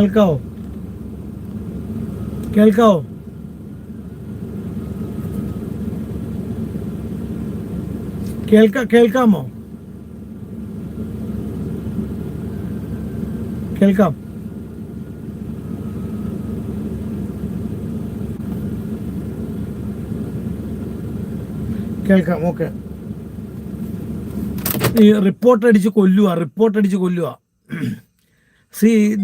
കേൾക്കാവോ? കേൾക്കാവോ? കേൾക്ക കേൾക്കാമോ? കേൾക്കാം. കേൾക്കാം ഓക്കെ. ഈ റിപ്പോർട്ട് അടിച്ച് കൊല്ലുക റിപ്പോർട്ട് അടിച്ച് കൊല്ലുക see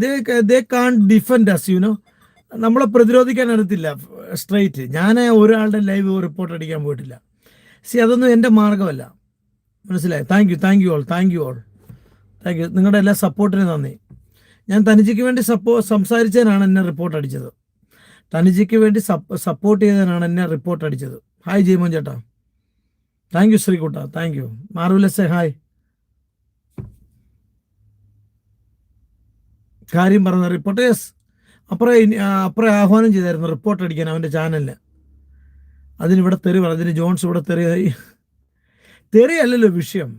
they can defend us നമ്മളെ പ്രതിരോധിക്കാൻ അറിയത്തില്ല സ്ട്രൈറ്റ് ഞാൻ ഒരാളുടെ ലൈവ് റിപ്പോർട്ട് അടിക്കാൻ പോയിട്ടില്ല. സി അതൊന്നും എന്റെ മാർഗമല്ല മനസ്സിലായി? Thank you thank you all thank you all thank you നിങ്ങളുടെ എല്ലാ സപ്പോർട്ടിനും നന്ദി. ഞാൻ തനിജയ്ക്ക് വേണ്ടി സപ്പോ സംസാരിച്ചതിനാണ് എന്നെ റിപ്പോർട്ട് അടിച്ചത്. തനിജയ്ക്ക് വേണ്ടി സപ്പോർട്ട് ചെയ്തതിനാണ് എന്നെ റിപ്പോർട്ട് അടിച്ചത്. ഹായ് ജയ്മോൻ ചേട്ടാ. താങ്ക് യു ശ്രീകുട്ട. താങ്ക് യു മാർവലസ് ഹായ് കാര്യം പറഞ്ഞ റിപ്പോർട്ടേഴ്സ് അപ്പുറം അപ്പുറം ആഹ്വാനം ചെയ്തായിരുന്നു റിപ്പോർട്ട് അടിക്കാൻ അവന്റെ ചാനലിന് അതിനിവിടെ തെറി പറഞ്ഞു അതിന് ജോൺസ് ഇവിടെ തെറിയായി തെറി അല്ലല്ലോ വിഷയം.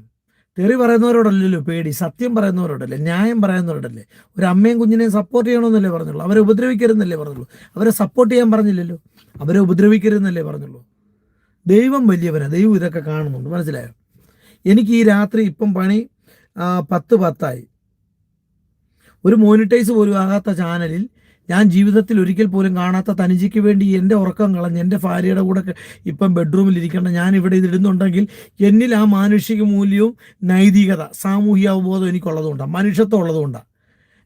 തെറി പറയുന്നവരോടല്ലല്ലോ പേടി സത്യം പറയുന്നവരോടല്ലേ ന്യായം പറയുന്നവരോടല്ലേ. ഒരു അമ്മയും കുഞ്ഞിനെയും സപ്പോർട്ട് ചെയ്യണമെന്നല്ലേ പറഞ്ഞുള്ളൂ. അവരെ ഉപദ്രവിക്കരുതെന്നല്ലേ പറഞ്ഞുള്ളൂ. അവരെ സപ്പോർട്ട് ചെയ്യാൻ പറഞ്ഞില്ലല്ലോ. അവരെ ഉപദ്രവിക്കരുതെന്നല്ലേ പറഞ്ഞുള്ളൂ. ദൈവം വലിയവനാണ് ദൈവം ഇതൊക്കെ കാണുന്നുണ്ട്. മനസ്സിലായോ? എനിക്ക് ഈ രാത്രി ഇപ്പം പണി പത്ത് പത്തായി. ഒരു മോണിറ്റൈസ് പോലും ആകാത്ത ചാനലിൽ ഞാൻ ജീവിതത്തിൽ ഒരിക്കൽ പോലും കാണാത്ത തനിജയ്ക്ക് വേണ്ടി എന്റെ ഉറക്കം കളഞ്ഞ് എന്റെ ഭാര്യയുടെ കൂടെ ഇപ്പം ബെഡ്റൂമിൽ ഇരിക്കേണ്ട ഞാൻ ഇവിടെ ഇതിടുന്നുണ്ടെങ്കിൽ എന്നിൽ ആ മാനുഷിക മൂല്യവും നൈതികത സാമൂഹിക അവബോധം എനിക്കുള്ളതുകൊണ്ടാണ് മനുഷ്യത്വം ഉള്ളതുകൊണ്ടാണ്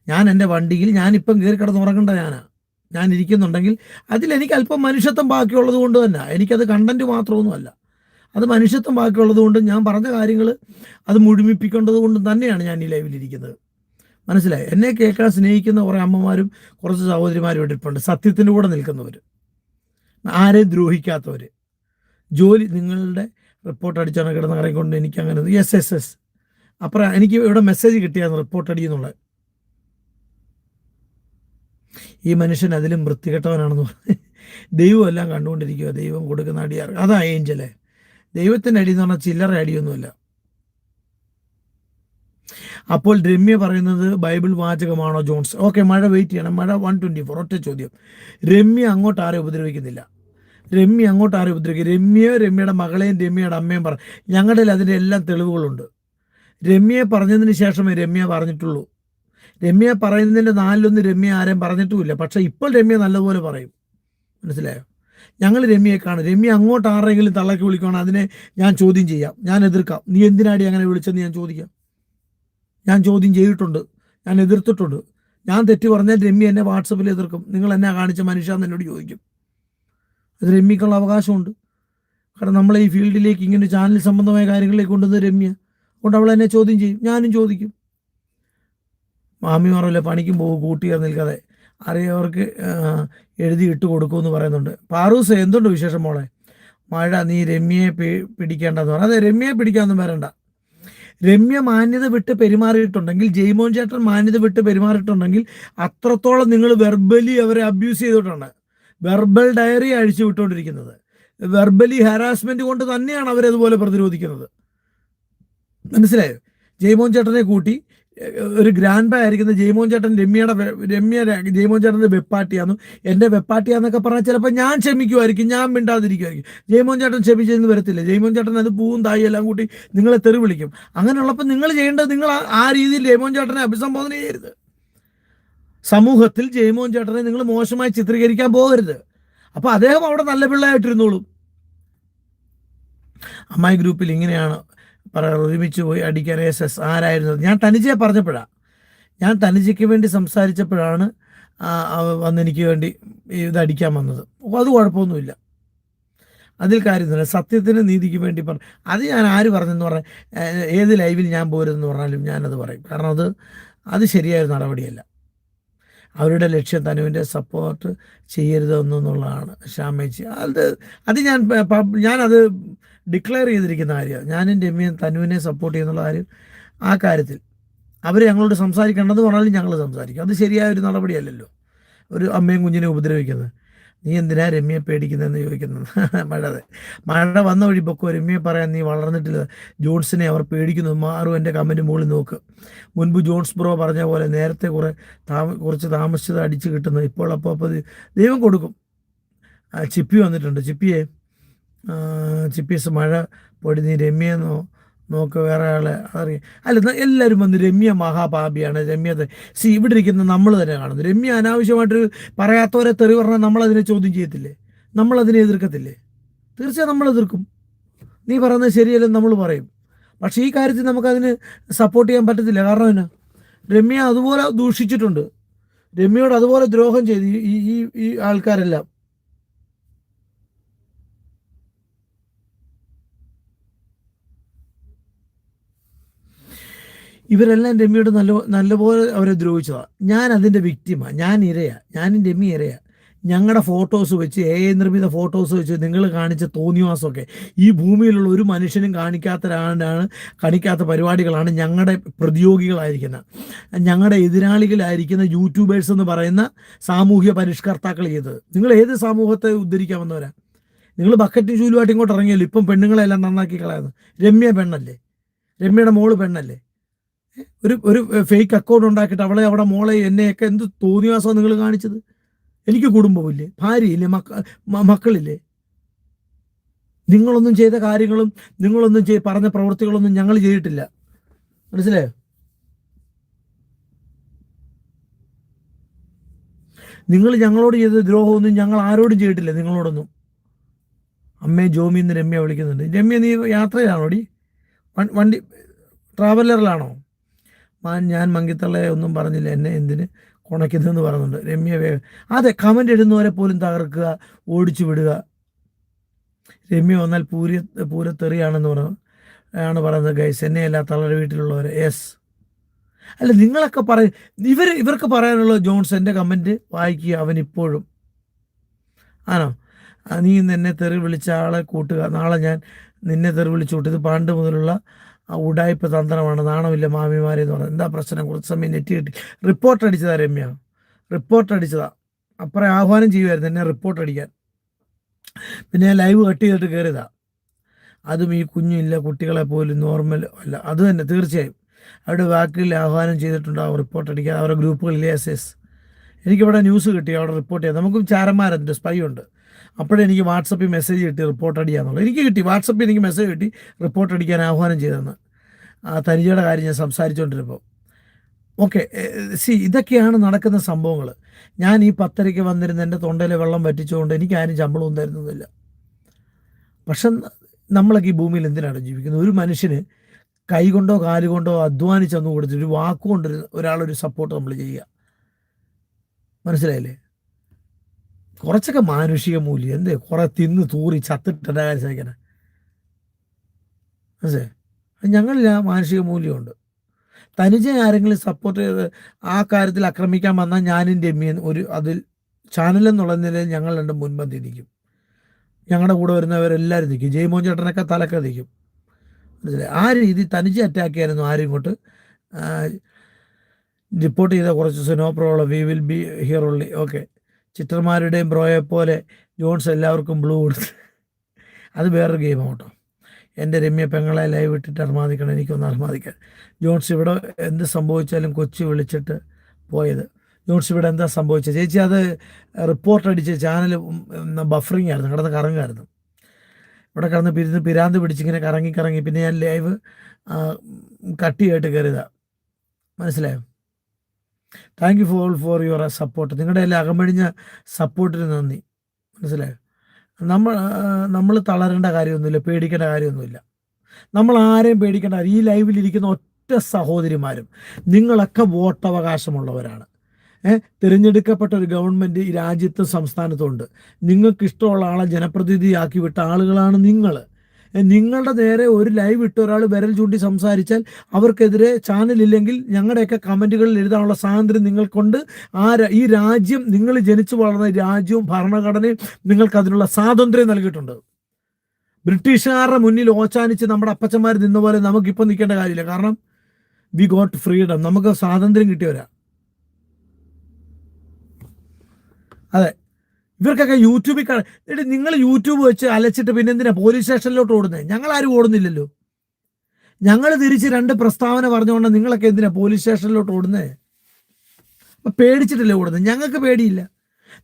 ഞാൻ എന്റെ വണ്ടിയിൽ ഞാനിപ്പം കയറി കിടന്ന് ഉറങ്ങേണ്ട ഞാനാണ് ഞാൻ ഇരിക്കുന്നുണ്ടെങ്കിൽ അതിൽ എനിക്ക് അല്പം മനുഷ്യത്വം ബാക്കിയുള്ളത് കൊണ്ട് തന്നെ എനിക്കത് കണ്ടന്റ് മാത്രമൊന്നുമല്ല. അത് മനുഷ്യത്വം ബാക്കിയുള്ളത് കൊണ്ട് ഞാൻ പറഞ്ഞ കാര്യങ്ങൾ അത് മുഴുമിപ്പിക്കേണ്ടത് കൊണ്ടും തന്നെയാണ് ഞാൻ ഈ ലൈവിലിരിക്കുന്നത് മനസ്സിലായി? എന്നെ കേൾക്കാൻ സ്നേഹിക്കുന്ന കുറേ അമ്മമാരും കുറച്ച് സഹോദരിമാരും ഇരിപ്പുണ്ട്. സത്യത്തിന്റെ കൂടെ നിൽക്കുന്നവർ ആരെയും ദ്രോഹിക്കാത്തവർ ജോലി നിങ്ങളുടെ റിപ്പോർട്ട് അടിച്ചാണ് കിടന്ന് ഇറങ്ങിക്കൊണ്ട് എനിക്ക് അങ്ങനെ എസ് എസ് എസ് അപ്പുറം എനിക്ക് ഇവിടെ മെസ്സേജ് കിട്ടിയാണ് റിപ്പോർട്ട് അടിയെന്നുള്ളത് ഈ മനുഷ്യൻ അതിലും വൃത്തികെട്ടവനാണെന്ന് പറഞ്ഞ് ദൈവം എല്ലാം കണ്ടുകൊണ്ടിരിക്കുക ദൈവം കൊടുക്കുന്ന അടിയാറ് അതാ ഏഞ്ചലെ ദൈവത്തിന്റെ അടി എന്ന് പറഞ്ഞാൽ ചില്ലറ അടിയൊന്നുമില്ല. അപ്പോൾ രമ്യ പറയുന്നത് ബൈബിൾ വാചകമാണോ ജോൺസ്? ഓക്കെ മഴ വെയിറ്റ് ചെയ്യണം. മഴ വൺ ട്വന്റി ഫോർ ഒറ്റ ചോദ്യം. രമ്യ അങ്ങോട്ട് ആരെ ഉപദ്രവിക്കുന്നില്ല? രമ്യ അങ്ങോട്ട് ആരെ ഉപദ്രവിക്കും? രമ്യയോ രമ്യയുടെ മകളെയും രമ്യയുടെ അമ്മയും പറ ഞങ്ങളുടെ അതിന്റെ എല്ലാം തെളിവുകളുണ്ട്. രമ്യയെ പറഞ്ഞതിന് ശേഷമേ രമ്യ പറഞ്ഞിട്ടുള്ളൂ. രമ്യ പറയുന്നതിന്റെ നാലിലൊന്ന് രമ്യ ആരെയും പറഞ്ഞിട്ടുമില്ല. പക്ഷേ ഇപ്പോൾ രമ്യ നല്ലപോലെ പറയും. മനസ്സിലായോ? ഞങ്ങൾ രമ്യയെ കാണും. രമ്യ അങ്ങോട്ട് ആരെങ്കിലും തള്ളക്കി വിളിക്കുകയാണ് അതിനെ ഞാൻ ചോദ്യം ചെയ്യാം. ഞാൻ എതിർക്കാം. നീ എന്തിനാടി അങ്ങനെ വിളിച്ചെന്ന് ഞാൻ ചോദിക്കാം. ഞാൻ ചോദ്യം ചെയ്തിട്ടുണ്ട്. ഞാൻ എതിർത്തിട്ടുണ്ട്. ഞാൻ തെറ്റ് പറഞ്ഞാൽ രമ്യ എന്നെ വാട്സപ്പിൽ എതിർക്കും. നിങ്ങൾ എന്നെ കാണിച്ച മനുഷ്യന്ന് എന്നോട് ചോദിക്കും. അത് രമ്യക്കുള്ള അവകാശമുണ്ട്. കാരണം നമ്മളെ ഈ ഫീൽഡിലേക്ക് ഇങ്ങനെ ചാനൽ സംബന്ധമായ കാര്യങ്ങളിലേക്ക് കൊണ്ടുവന്ന രമ്യ. അതുകൊണ്ട് അവൾ എന്നെ ചോദ്യം ചെയ്യും. ഞാനും ചോദിക്കും. മാമിമാരല്ലേ പണിക്കും പോകും കൂട്ടിയാർ നിൽക്കാതെ. അറിയവർക്ക് എഴുതി ഇട്ട് കൊടുക്കുമെന്ന് പറയുന്നുണ്ട്. പാറൂസ് എന്തുണ്ട് വിശേഷം മോളെ? മഴ നീ രമ്യയെ പിടിക്കേണ്ടതെന്ന് പിടിക്കേണ്ടെന്ന് പറഞ്ഞു അതെ രമ്യയെ പിടിക്കാനൊന്നും വരണ്ട. രമ്യ മാന്യത വിട്ട് പെരുമാറിയിട്ടുണ്ടെങ്കിൽ ജയ്മോൻ ചേട്ടൻ മാന്യത വിട്ട് പെരുമാറിയിട്ടുണ്ടെങ്കിൽ അത്രത്തോളം നിങ്ങൾ വെർബലി അവരെ അബ്യൂസ് ചെയ്തിട്ടുണ്ട് വെർബൽ ഡയറി അഴിച്ചു വിട്ടുകൊണ്ടിരിക്കുന്നത് വെർബലി ഹാരാസ്മെന്റ് കൊണ്ട് തന്നെയാണ് അവരതുപോലെ പ്രതിരോധിക്കുന്നത്. മനസ്സിലായോ? ജയ്മോൻ ചേട്ടനെ കൂട്ടി ഒരു ഗ്രാൻഡ് ബൈ ആയിരിക്കുന്ന ജയ്മോൻ ചേട്ടൻ രമ്യയുടെ രമ്യ ജയ്മോൻ ചേട്ടന്റെ വെപ്പാട്ടിയാന്നു എന്റെ വെപ്പാട്ടിയാന്നൊക്കെ പറഞ്ഞാൽ ചിലപ്പോൾ ഞാൻ ക്ഷമിക്കുമായിരിക്കും ഞാൻ മിണ്ടാതിരിക്കുമായിരിക്കും. ജയ്മോൻ ചേട്ടൻ ക്ഷമിച്ചെന്ന് വരത്തില്ല. ജയ്മോൻ ചേട്ടൻ അത് പൂവും തായി എല്ലാം കൂട്ടി നിങ്ങളെ തെറി വിളിക്കും. അങ്ങനെയുള്ളപ്പോൾ നിങ്ങൾ ചെയ്യേണ്ടത് നിങ്ങൾ ആ രീതിയിൽ ജയ്മോൻ ചേട്ടനെ അഭിസംബോധന ചെയ്യരുത്. സമൂഹത്തിൽ ജയ്മോൻ ചേട്ടനെ നിങ്ങൾ മോശമായി ചിത്രീകരിക്കാൻ പോകരുത്. അപ്പോൾ അദ്ദേഹം അവിടെ നല്ല പിള്ളയായിട്ടിരുന്നോളും. അമ്മായി ഗ്രൂപ്പിൽ ഇങ്ങനെയാണ് പറയാറ് ഒരുമിച്ച് പോയി അടിക്കാൻ എസ് എസ് ആരായിരുന്നത് ഞാൻ തനിജയെ പറഞ്ഞപ്പോഴാണ് ഞാൻ തനിജയ്ക്ക് വേണ്ടി സംസാരിച്ചപ്പോഴാണ് ആ, വന്ന് എനിക്ക് വേണ്ടി ഇത് അടിക്കാൻ വന്നത്. അത് കുഴപ്പമൊന്നുമില്ല. അതിൽ കാര്യമൊന്നുമില്ല. സത്യത്തിന് നീതിക്ക് വേണ്ടി പറഞ്ഞു അത് ഞാൻ ആര് പറഞ്ഞെന്ന് പറഞ്ഞാൽ ഏത് ലൈവിൽ ഞാൻ പോരുതെന്ന് പറഞ്ഞാലും ഞാനത് പറയും. കാരണം അത് അത് ശരിയായ നടപടിയല്ല. അവരുടെ ലക്ഷ്യം തനുവിന്റെ സപ്പോർട്ട് ചെയ്യരുതെന്നുള്ളതാണ് ശ്യാമേച്ചി അത് അത് ഞാൻ ഞാനത് ഡിക്ലെയർ ചെയ്തിരിക്കുന്ന കാര്യമാണ്. ഞാനും രമ്യയും തനുവിനെ സപ്പോർട്ട് ചെയ്യുന്നുള്ള കാര്യം ആ കാര്യത്തിൽ. അവർ ഞങ്ങളോട് സംസാരിക്കേണ്ടത് പറഞ്ഞാലും ഞങ്ങൾ സംസാരിക്കും. അത് ശരിയായ ഒരു നടപടിയല്ലല്ലോ. ഒരു അമ്മയും കുഞ്ഞിനെ ഉപദ്രവിക്കുന്നത്. നീ എന്തിനാ രമ്യയെ പേടിക്കുന്നതെന്ന് ചോദിക്കുന്നത് മഴ മഴ വന്ന വഴി പൊക്കോ? രമ്യയെ പറയാൻ നീ വളർന്നിട്ടില്ല. ജോൺസിനെ അവർ പേടിക്കുന്നു. മാറും എന്റെ കമന്റ് മുകളിൽ നോക്ക്. മുൻപ് ജോൺസ് ബ്രോ പറഞ്ഞ പോലെ നേരത്തെ കുറേ താമ കുറച്ച് താമസിച്ചത് അടിച്ച് കിട്ടുന്നത് ഇപ്പോൾ അപ്പോൾ അപ്പോൾ ദൈവം കൊടുക്കും. ചിപ്പി വന്നിട്ടുണ്ട്. ചിപ്പിയെ. ചിപ്പീസ് മഴ പൊടി നീ രമ്യെന്നോ നോക്ക് വേറെ ആളെ അറിയാം അല്ല എല്ലാവരും വന്ന് രമ്യ മഹാപാപിയാണ്. രമ്യ സി ഇവിടെ ഇരിക്കുന്ന നമ്മൾ തന്നെ കാണുന്നു. രമ്യ അനാവശ്യമായിട്ട് പറയാത്തവരെ തെറി പറഞ്ഞാൽ നമ്മളതിനെ ചോദ്യം ചെയ്യത്തില്ലേ? നമ്മളതിനെ എതിർക്കത്തില്ലേ? തീർച്ചയായും നമ്മൾ എതിർക്കും നീ പറയുന്നത് ശരിയല്ലെന്ന് നമ്മൾ പറയും. പക്ഷേ ഈ കാര്യത്തിൽ നമുക്കതിന് സപ്പോർട്ട് ചെയ്യാൻ പറ്റത്തില്ല. കാരണം എന്നാ? രമ്യ അതുപോലെ ദൂഷിച്ചിട്ടുണ്ട്. രമ്യയോട് അതുപോലെ ദ്രോഹം ചെയ്തു ഈ- ഈ ഈ ഈ ആൾക്കാരെല്ലാം. ഇവരെല്ലാം രമ്യയോട് നല്ല നല്ലപോലെ അവരെ ദ്രോഹിച്ചതാണ് ഞാൻ അതിന്റെ വിക്റ്റിമാ ഞാൻ ഇരയാ. ഞാനും രമ്യ ഇരയാ. ഞങ്ങളുടെ ഫോട്ടോസ് വെച്ച് എ ഐ നിർമ്മിത ഫോട്ടോസ് വെച്ച് നിങ്ങൾ കാണിച്ച തോന്നിവാസമൊക്കെ ഈ ഭൂമിയിലുള്ള ഒരു മനുഷ്യനും കാണിക്കാത്തതാണ് കാണിക്കാത്ത പരിപാടികളാണ് ഞങ്ങളുടെ പ്രതിയോഗികളായിരിക്കുന്ന ഞങ്ങളുടെ എതിരാളികളായിരിക്കുന്ന യൂട്യൂബേഴ്സ് എന്ന് പറയുന്ന സാമൂഹ്യ പരിഷ്കർത്താക്കൾ ചെയ്തത്. നിങ്ങൾ ഏത് സമൂഹത്തെ ഉദ്ധരിക്കാൻ വന്നവരാ? നിങ്ങൾ ബക്കറ്റും ചൂലുമായിട്ട് ഇങ്ങോട്ട് ഇറങ്ങിയല്ലോ. ഇപ്പം പെണ്ണുങ്ങളെല്ലാം നന്നാക്കി കളയുന്നു രമ്യ പെണ്ണല്ലേ? രമ്യയുടെ മോൾ പെണ്ണല്ലേ? ഒരു ഒരു ഫേക്ക് അക്കൗണ്ട് ഉണ്ടാക്കിയിട്ട് അവളെ അവിടെ മോളെ എന്നെയൊക്കെ എന്ത് തോന്നിയാസോ നിങ്ങൾ കാണിച്ചത്? എനിക്ക് കുടുംബമില്ലേ ഭാര്യയില്ലേ? മക്ക മക്കളില്ലേ? നിങ്ങളൊന്നും ചെയ്ത കാര്യങ്ങളും നിങ്ങളൊന്നും ചെയ് പറഞ്ഞ പ്രവൃത്തികളൊന്നും ഞങ്ങൾ ചെയ്തിട്ടില്ല. മനസ്സിലായോ? നിങ്ങൾ ഞങ്ങളോട് ചെയ്ത ദ്രോഹമൊന്നും ഞങ്ങൾ ആരോടും ചെയ്തിട്ടില്ല നിങ്ങളോടൊന്നും. അമ്മയെ ജോമി എന്ന് രമ്യ വിളിക്കുന്നുണ്ട്. രമ്യ നീ യാത്രയിലാണോടി? വണ്ടി ട്രാവലറിലാണോ? ഞാൻ മങ്കിത്തള്ളയെ ഒന്നും പറഞ്ഞില്ല. എന്നെ എന്തിന് കുണയ്ക്കുന്നതെന്ന് പറയുന്നുണ്ട് രമ്യ വേഗം അതെ കമന്റ് ഇടുന്നവരെ പോലും തകർക്കുക ഓടിച്ചു വിടുക. രമ്യ വന്നാൽ പൂര പൂരത്തെറിയാണെന്ന് പറഞ്ഞു ആണ് പറയുന്നത് ഗൈസ് എന്നെയല്ല തള്ളയുടെ വീട്ടിലുള്ളവർ യെസ് അല്ല നിങ്ങളൊക്കെ പറ ഇവർ ഇവർക്ക് പറയാനുള്ള ജോൺസ് എന്റെ കമന്റ് വായിക്കുക അവൻ ഇപ്പോഴും. ആണോ? നീ ഇന്ന് എന്നെ തെറി വിളിച്ച ആളെ കൂട്ടുക. നാളെ ഞാൻ നിന്നെ തെറി വിളിച്ചു കൂട്ടി. ഇത് പണ്ട് മുതലുള്ള ഉടായ്പ തന്ത്രമാണ് നാണമില്ല മാമിമാരെ എന്ന് പറഞ്ഞത്. എന്താ പ്രശ്നം? കുറച്ച് സമയം നെറ്റ് കിട്ടി. റിപ്പോർട്ട് അടിച്ചതാ രമ്യ. റിപ്പോർട്ട് അടിച്ചതാ. അപ്പുറം ആഹ്വാനം ചെയ്യുമായിരുന്നു എന്നെ റിപ്പോർട്ട് അടിക്കാൻ. പിന്നെ ഞാൻ ലൈവ് കട്ട് ചെയ്തിട്ട് കയറിയതാ അതും ഈ കുഞ്ഞില്ല കുട്ടികളെ പോലും നോർമൽ അല്ല. അത് തന്നെ തീർച്ചയായും. അവരുടെ വാക്കിൽ ആഹ്വാനം ചെയ്തിട്ടുണ്ടാവും റിപ്പോർട്ട് അടിക്കാൻ. അവരുടെ ഗ്രൂപ്പുകളിൽ എസ് എസ് എനിക്കിവിടെ ന്യൂസ് കിട്ടി. അവിടെ റിപ്പോർട്ട് ചെയ്യാം. നമുക്കും ചാരന്മാരുണ്ട്. സ്പൈ ഉണ്ട്. അപ്പോഴേ എനിക്ക് വാട്സപ്പിൽ മെസ്സേജ് കിട്ടി റിപ്പോർട്ട് അടിക്കാന്നുള്ളത് എനിക്ക് കിട്ടി. വാട്സപ്പിൽ എനിക്ക് മെസ്സേജ് കിട്ടി റിപ്പോർട്ട് അടിക്കാൻ ആഹ്വാനം ചെയ്തെന്ന് ആ തനിജയുടെ കാര്യം ഞാൻ സംസാരിച്ചുകൊണ്ടിരുമ്പോൾ ഓക്കെ സി ഇതൊക്കെയാണ് നടക്കുന്ന സംഭവങ്ങൾ ഞാൻ ഈ പത്തരയ്ക്ക് വന്നിരുന്ന എന്റെ തൊണ്ടയിലെ വെള്ളം വറ്റിച്ചുകൊണ്ട് എനിക്ക് ആരും ശമ്പളവും തരുന്നതില്ല പക്ഷെ നമ്മളൊക്കെ ഈ ഭൂമിയിൽ എന്തിനാണ് ജീവിക്കുന്നത്? ഒരു മനുഷ്യന് കൈകൊണ്ടോ കാലുകൊണ്ടോ അധ്വാനിച്ചൊന്നും കൊടുത്തിട്ട് ഒരു വാക്കുകൊണ്ട് ഒരു- ഒരാളൊരു സപ്പോർട്ട് നമ്മൾ ചെയ്യുക. മനസ്സിലായില്ലേ? കുറച്ചൊക്കെ മാനുഷിക മൂല്യം. എന്തേ? കുറെ തിന്ന് തൂറി ചത്തിട്ട് കാര്യം സഹിക്കണേ മനസ്സേ ഞങ്ങളിൽ ആ മാനുഷിക മൂല്യമുണ്ട്. തനിജ ആരെങ്കിലും സപ്പോർട്ട് ചെയ്ത് ആ കാര്യത്തിൽ ആക്രമിക്കാൻ വന്നാൽ ഞാനും രമ്യൻ ഒരു അതിൽ ചാനൽ എന്നുള്ള നിലയിൽ ഞങ്ങൾ രണ്ടും മുൻപന്തി നിൽക്കും. ഞങ്ങളുടെ കൂടെ വരുന്നവരെല്ലാവരും നിൽക്കും. ജയ്മോൻ ചേട്ടനൊക്കെ തലക്കെ നിൽക്കും. മനസ്സിലായി? ആ രീതി തനിച്ച് അറ്റാക്ക് ചെയ്യാനൊന്നും ആരും ഇങ്ങോട്ട് റിപ്പോർട്ട് ചെയ്ത കുറച്ച് ദിവസം no problem we will be here only okay ചിത്രന്മാരുടെയും ബ്രോയെ പോലെ ജോൺസ് എല്ലാവർക്കും ബ്ലൂ കൊടുത്ത് അത് വേറൊരു ഗെയിമാണ് കേട്ടോ. എന്റെ രമ്യ പെങ്ങളെ ലൈവ് ഇട്ടിട്ട് അർമാദിക്കണം എനിക്കൊന്ന് അർമാദിക്കാൻ. ജോൺസ് ഇവിടെ എന്ത് സംഭവിച്ചാലും കൊച്ചി വിളിച്ചിട്ട് പോയത്. ജോൺസ് ഇവിടെ എന്താ സംഭവിച്ചത്? ചേച്ചി അത് റിപ്പോർട്ട് അടിച്ച് ചാനൽ ബഫറിങ് ആയിരുന്നു കിടന്ന് കറങ്ങായിരുന്നു ഇവിടെ കിടന്ന് പിരിന്ന് പിരാന്ത് പിടിച്ചിങ്ങനെ കറങ്ങി കറങ്ങി പിന്നെ ഞാൻ ലൈവ് കട്ടിയായിട്ട് കയറിയതാണ് മനസ്സിലായോ? Thank you for for your support നിങ്ങളുടെ എല്ലാം അകമഴിഞ്ഞ സപ്പോർട്ടിന് നന്ദി. മനസ്സിലായോ? നമ്മൾ നമ്മൾ തളരേണ്ട കാര്യമൊന്നുമില്ല പേടിക്കേണ്ട കാര്യമൊന്നുമില്ല. നമ്മൾ ആരെയും പേടിക്കേണ്ട ഈ ലൈവിലിരിക്കുന്ന ഒറ്റ സഹോദരിമാരും നിങ്ങളൊക്കെ വോട്ടവകാശമുള്ളവരാണ്. തിരഞ്ഞെടുക്കപ്പെട്ട ഒരു ഗവൺമെന്റ് ഈ രാജ്യത്തും സംസ്ഥാനത്തും ഉണ്ട്. നിങ്ങൾക്ക് ഇഷ്ടമുള്ള ആളെ ജനപ്രതിനിധിയാക്കി വിട്ട ആളുകളാണ് നിങ്ങൾ നിങ്ങളുടെ നേരെ ഒരു ലൈവ് ഇട്ട് ഒരാൾ വിരൽ ചൂണ്ടി സംസാരിച്ചാൽ അവർക്കെതിരെ ചാനൽ ഇല്ലെങ്കിൽ ഞങ്ങളുടെയൊക്കെ കമന്റുകളിൽ എഴുതാനുള്ള സ്വാതന്ത്ര്യം നിങ്ങൾക്കുണ്ട്. ആ ഈ രാജ്യം നിങ്ങൾ ജനിച്ചു വളർന്ന രാജ്യവും ഭരണഘടനയും നിങ്ങൾക്ക് അതിനുള്ള സ്വാതന്ത്ര്യം നൽകിയിട്ടുണ്ട്. ബ്രിട്ടീഷുകാരുടെ മുന്നിൽ ഓച്ചാനിച്ച് നമ്മുടെ അപ്പച്ചന്മാർ നിന്ന പോലെ നമുക്കിപ്പോൾ നിൽക്കേണ്ട കാര്യമില്ല. കാരണം വി ഗോട്ട് ഫ്രീഡം നമുക്ക് സ്വാതന്ത്ര്യം കിട്ടിയവരാ. അതെ. ഇവർക്കൊക്കെ യൂട്യൂബിൽ കാണ എടി നിങ്ങൾ യൂട്യൂബ് വെച്ച് അലച്ചിട്ട് പിന്നെ എന്തിനാ പോലീസ് സ്റ്റേഷനിലോട്ട് ഓടുന്നത് ഞങ്ങൾ ആരും ഓടുന്നില്ലല്ലോ. ഞങ്ങൾ തിരിച്ച് രണ്ട് പ്രസ്താവന പറഞ്ഞുകൊണ്ട് നിങ്ങളൊക്കെ എന്തിനാ പോലീസ് സ്റ്റേഷനിലോട്ട് ഓടുന്നത് അപ്പം പേടിച്ചിട്ടല്ലേ ഓടുന്നത് ഞങ്ങൾക്ക് പേടിയില്ല.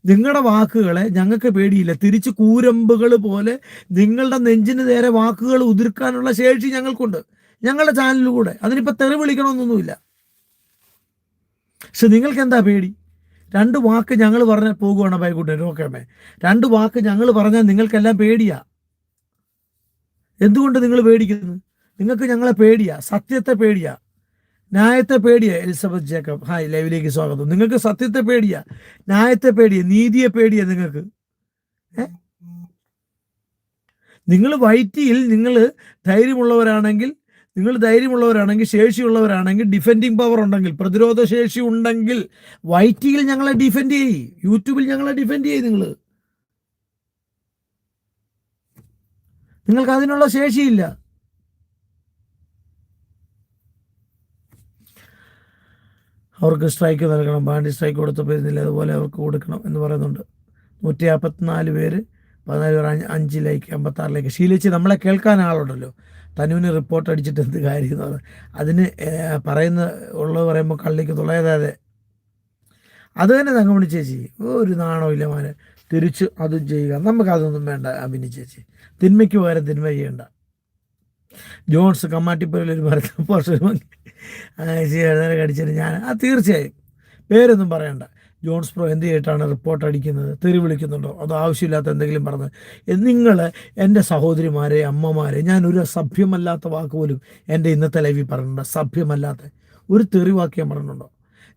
നിങ്ങളുടെ വാക്കുകളെ ഞങ്ങൾക്ക് പേടിയില്ല. തിരിച്ച് കൂരമ്പുകൾ പോലെ നിങ്ങളുടെ നെഞ്ചിന് നേരെ വാക്കുകൾ ഉതിർക്കാനുള്ള ശേഷി ഞങ്ങൾക്കുണ്ട്. ഞങ്ങളുടെ ചാനലിലൂടെ. അതിനിപ്പോൾ തെറി വിളിക്കണമെന്നൊന്നുമില്ല. പക്ഷെ നിങ്ങൾക്ക് എന്താ പേടി? രണ്ട് വാക്ക് ഞങ്ങൾ പറഞ്ഞ പോകുവാണ് ബൈക്കുട്ടൻ ഓക്കെ അമ്മേ രണ്ട് വാക്ക് ഞങ്ങൾ പറഞ്ഞാൽ നിങ്ങൾക്കെല്ലാം പേടിയാ. എന്തുകൊണ്ട് നിങ്ങൾ പേടിക്കുന്നു? നിങ്ങൾക്ക് ഞങ്ങളെ പേടിയാ സത്യത്തെ പേടിയാ. ന്യായത്തെ പേടിയാ എലിസബത്ത് ജേക്കബ്. ഹായ് ലൈവിലേക്ക് സ്വാഗതം. നിങ്ങൾക്ക് സത്യത്തെ പേടിയാ ന്യായത്തെ പേടിയ നീതിയെ പേടിയ നിങ്ങൾക്ക്. നിങ്ങൾ വൈറ്റിയിൽ നിങ്ങൾ ധൈര്യമുള്ളവരാണെങ്കിൽ നിങ്ങൾ ധൈര്യമുള്ളവരാണെങ്കിൽ ശേഷിയുള്ളവരാണെങ്കിൽ ഡിഫെൻഡിങ് പവർ ഉണ്ടെങ്കിൽ പ്രതിരോധ ശേഷി ഉണ്ടെങ്കിൽ വൈറ്റിയിൽ ഞങ്ങളെ ഡിഫെൻഡ് ചെയ്യ് യൂട്യൂബിൽ ഞങ്ങളെ ഡിഫെൻഡ് ചെയ്യ് നിങ്ങൾ. നിങ്ങൾക്ക് അതിനുള്ള ശേഷിയില്ല. അവർക്ക് സ്ട്രൈക്ക് നൽകണം ബാൻഡി സ്ട്രൈക്ക് കൊടുത്തപ്പോൾ ഇരുന്നില്ല അതുപോലെ അവർക്ക് കൊടുക്കണം എന്ന് പറയുന്നുണ്ട്. നൂറ്റി നാൽപ്പത്തിനാല് പേര് പതിനാല് പേർ അഞ്ച് ലൈക്ക് അമ്പത്താറിലേക്ക്. ശീലിച്ച് നമ്മളെ കേൾക്കാൻ ആളുണ്ടല്ലോ. തനുവിന് റിപ്പോർട്ട് അടിച്ചിട്ട് എന്ത് കാര്യം എന്ന് പറഞ്ഞു. അതിന് പറയുന്ന ഉള്ളത് പറയുമ്പോൾ കള്ളിക്ക് തുളയതാതെ. അത് തന്നെ തങ്കമണി ചേച്ചി ഒരു നാണോ ഇല്ല മാനെ. തിരിച്ച് അതും ചെയ്യുക. നമുക്കതൊന്നും വേണ്ട അഭിനി ചേച്ചി. തിന്മയ്ക്ക് പകരം തിന്മ ചെയ്യണ്ട. ജോൺസ് കമ്മാട്ടിപ്പുരയിൽ ഒരു മരത്തിൽ പോസ്റ്റർ കടിച്ചിട്ട് ഞാൻ ആ തീർച്ചയായും. പേരൊന്നും പറയണ്ട. ജോൺസ് പ്രോ എന്ത് ചെയ്തിട്ടാണ് റിപ്പോർട്ട് അടിക്കുന്നത്? തെറി വിളിക്കുന്നുണ്ടോ? അത് ആവശ്യമില്ലാത്ത എന്തെങ്കിലും പറഞ്ഞ്? നിങ്ങൾ എന്റെ സഹോദരിമാരെ അമ്മമാരെ ഞാൻ ഒരു സഭ്യമല്ലാത്ത വാക്ക് പോലും എന്റെ ഇന്നത്തെ ലൈവിൽ പറഞ്ഞിട്ടുണ്ട് സഭ്യമല്ലാത്ത. ഒരു തെറി വാക്യം പറഞ്ഞിട്ടുണ്ടോ?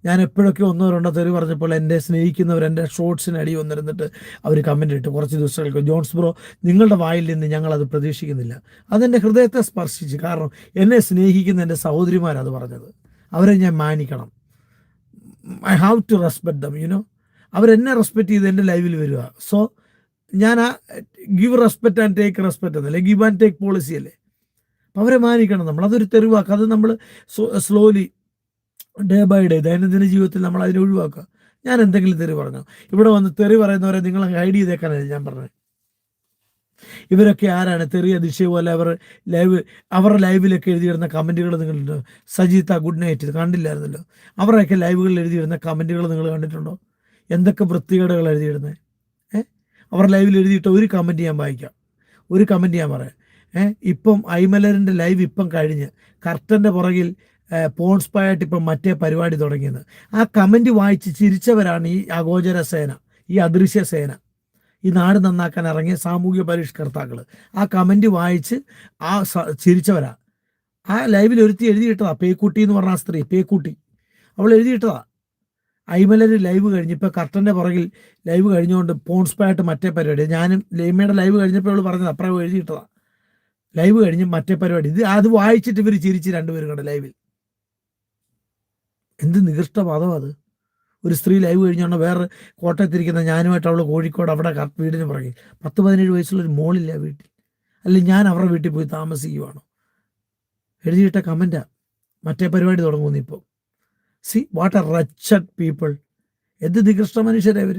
ഞാൻ എപ്പോഴൊക്കെ ഒന്നോ രണ്ടോ തെറി പറഞ്ഞപ്പോൾ എന്റെ സ്നേഹിക്കുന്നവർ എന്റെ ഷോർട്സിന് അടി വന്നിരുന്നിട്ട് അവർ കമന്റ് ഇട്ട്. കുറച്ച് ദിവസങ്ങൾക്ക് ജോൺസ് ബ്രോ നിങ്ങളുടെ വായിൽ നിന്ന് ഞങ്ങളത് പ്രതീക്ഷിക്കുന്നില്ല. അതെന്റെ ഹൃദയത്തെ സ്പർശിച്ച്. കാരണം എന്നെ സ്നേഹിക്കുന്ന എന്റെ സഹോദരിമാരത് പറഞ്ഞത്. അവരെ ഞാൻ മാനിക്കണം. I have to respect them you know അവരെന്നെ റെസ്പെക്ട് ചെയ്ത് എന്റെ ലൈവിൽ വരിക. സോ ഞാൻ ആ give respect and take respect എന്നല്ലേ? ഗിവ് ആൻഡ് ടേക്ക് പോളിസി അല്ലേ? അപ്പം അവരെ മാനിക്കണം നമ്മൾ. അതൊരു തെരുവാക്കുക അത് നമ്മൾ സ്ലോലി ഡേ ബൈ ഡേ ദൈനംദിന ജീവിതത്തിൽ നമ്മൾ അതിനെ ഒഴിവാക്കുക. ഞാൻ എന്തെങ്കിലും തെറി പറഞ്ഞു? ഇവിടെ വന്ന് തെറി പറയുന്നവരെ നിങ്ങളെ ഹൈഡ് ചെയ്തേക്കാനല്ലേ ഞാൻ പറഞ്ഞത് ഇവരൊക്കെ ആരാണ്? തെറിയ ദിശ പോലെ അവർ ലൈവ് അവരുടെ ലൈവിലൊക്കെ എഴുതിയിരുന്ന കമന്റുകൾ നിങ്ങളുണ്ടോ സജീത്ത ഗുഡ് നൈറ്റ് കണ്ടില്ലായിരുന്നല്ലോ. അവരുടെയൊക്കെ ലൈവുകളിൽ എഴുതിയിരുന്ന കമന്റുകൾ നിങ്ങൾ കണ്ടിട്ടുണ്ടോ? എന്തൊക്കെ വൃത്തികേടുകൾ എഴുതിയിരുന്നത് ഏഹ് അവർ ലൈവിൽ എഴുതിയിട്ട് ഒരു കമന്റ് ഞാൻ വായിക്കാം. ഒരു കമന്റ് ഞാൻ പറയാം. ഏഹ് ഇപ്പം ഐമലറിന്റെ ലൈവ് ഇപ്പം കഴിഞ്ഞ് കർട്ടന്റെ പുറകിൽ പോൺസ്പായിട്ട് ഇപ്പം മറ്റേ പരിപാടി തുടങ്ങിയത്. ആ കമന്റ് വായിച്ച് ചിരിച്ചവരാണ് ഈ അഗോചര സേന ഈ അദൃശ്യ സേന ഈ നാട് നന്നാക്കാൻ ഇറങ്ങിയ സാമൂഹ്യ പരിഷ്കർത്താക്കൾ ആ കമന്റ് വായിച്ച് ആ ചിരിച്ചവരാ. ആ ലൈവിൽ ഒരുത്തി എഴുതിയിട്ടതാ പേക്കുട്ടി എന്ന് പറഞ്ഞ ആ സ്ത്രീ പേക്കുട്ടി അവൾ എഴുതിയിട്ടതാ. ഐമലർ ലൈവ് കഴിഞ്ഞ് ഇപ്പോൾ കർട്ടന്റെ പുറകിൽ ലൈവ് കഴിഞ്ഞുകൊണ്ട് പോൺസ്പായിട്ട് മറ്റേ പരിപാടി. ഞാനും ലൈമയുടെ ലൈവ് കഴിഞ്ഞപ്പോൾ അവൾ പറഞ്ഞത് അപ്പുറം എഴുതിയിട്ടതാ. ലൈവ് കഴിഞ്ഞ് മറ്റേ പരിപാടി. ഇത് അത് വായിച്ചിട്ട് ഇവർ ചിരിച്ച് രണ്ടുപേരും കണ്ട ലൈവിൽ. എന്ത് നികൃഷ്ട പദം അത്. ഒരു സ്ത്രീ ലൈവ് കഴിഞ്ഞുകൊണ്ട് വേറെ കോട്ടയത്തിരിക്കുന്ന ഞാനുമായിട്ട് അവൾ കോഴിക്കോട് അവിടെ വീടിന് പുറകെ. പത്ത് പതിനേഴ് വയസ്സുള്ള ഒരു മോളില്ല വീട്ടിൽ. അല്ലെങ്കിൽ ഞാൻ അവരുടെ വീട്ടിൽ പോയി താമസിക്കുവാണോ? എഴുതിയിട്ട കമന്റാ മറ്റേ പരിപാടി തുടങ്ങുന്നു ഇപ്പോൾ see what a wretched people എന്ത് നികൃഷ്ട മനുഷ്യരെ അവർ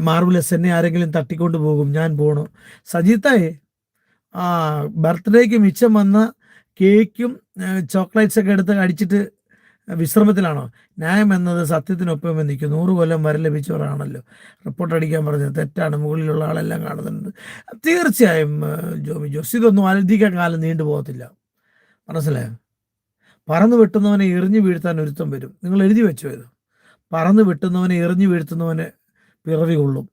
മാർബിളസ് എന്നെ ആരെങ്കിലും തട്ടിക്കൊണ്ട് പോകും. ഞാൻ പോണു? സജിത്തായേ ആ ബർത്ത്ഡേക്ക് മിച്ചം വന്ന കേക്കും ചോക്ലേറ്റ്സൊക്കെ എടുത്ത് അടിച്ചിട്ട് വിശ്രമത്തിലാണോ? ന്യായം എന്നത് സത്യത്തിനൊപ്പം നിൽക്കും. നൂറ് കൊല്ലം വരെ ലഭിച്ചവരാണല്ലോ. റിപ്പോർട്ട് അടിക്കാൻ പറഞ്ഞത് തെറ്റാണ്. മുകളിലുള്ള ആളെല്ലാം കാണുന്നുണ്ട്. തീർച്ചയായും ജോമി ജോസ് ഇതൊന്നും അനധിക കാലം നീണ്ടു പോകത്തില്ല. മനസ്സിലായോ? പറന്ന് വെട്ടുന്നവനെ എറിഞ്ഞു വീഴ്ത്താൻ ഒരുത്തം വരും. നിങ്ങൾ എഴുതി വെച്ചോ ഇത്. പറന്ന് വെട്ടുന്നവനെ എറിഞ്ഞു വീഴ്ത്തുന്നവനെ പിറവി കൊള്ളും.